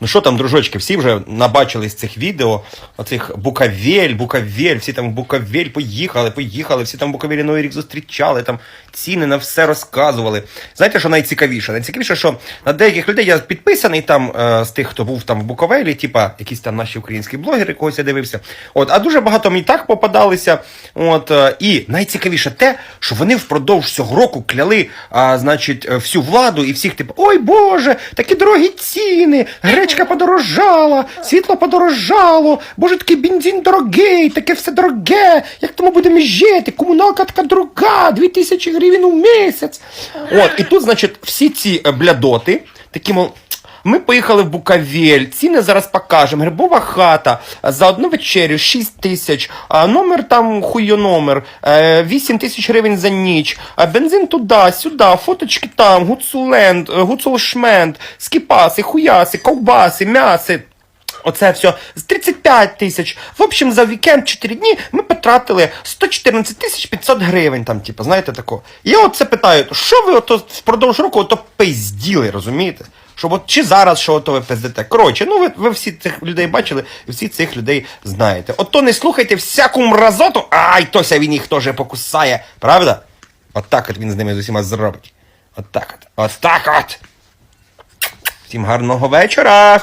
Ну що там, дружочки, всі вже набачились цих відео, оцих Букавель, Букавель, всі там в Букавель поїхали, поїхали, всі там в Букавелі Новий рік зустрічали, там ціни на все розказували. Знаєте, що найцікавіше? Найцікавіше, що на деяких людей я підписаний там е, з тих, хто був там в Буковелі, типа якісь там наші українські блогери, когось я дивився. От, а дуже багато мені так попадалися. От, е, і найцікавіше те, що вони впродовж цього року кляли, а, значить, е, всю владу і всіх, типу, ой Боже, такі дорогі ціни, гречка подорожала, світло подорожало, боже, такий бензин дорогий, таке все дороге, як тому будемо жити, комуналка така дорога, 2000 гривень у місяць. От, і тут, значить, всі ці е, блядоти, такі, мов, ми поїхали в Букавель, ціни зараз покажемо. Грибова хата за одну вечерю 6 тисяч, номер там хуйономер, е, 8 тисяч гривень за ніч, бензин туди, сюди, фоточки там, гуцуленд, е, гуцулшмент, скіпаси, хуяси, ковбаси, м'яси. Оце все з 35 тисяч. В общем, за вікенд 4 дні ми потратили 114 тисяч 500 гривень. Там, типу, знаєте тако. Я от це питаю, що ви ото впродовж року ото пизділи, розумієте? Щоб от чи зараз що ото ви пиздите? Коротше, ну ви, ви всі цих людей бачили, і всі цих людей знаєте. От то не слухайте всяку мразоту, ай, тося він їх теж покусає. Правда? От так от він з ними з усіма зробить. От так от. От так от. Всім гарного вечора.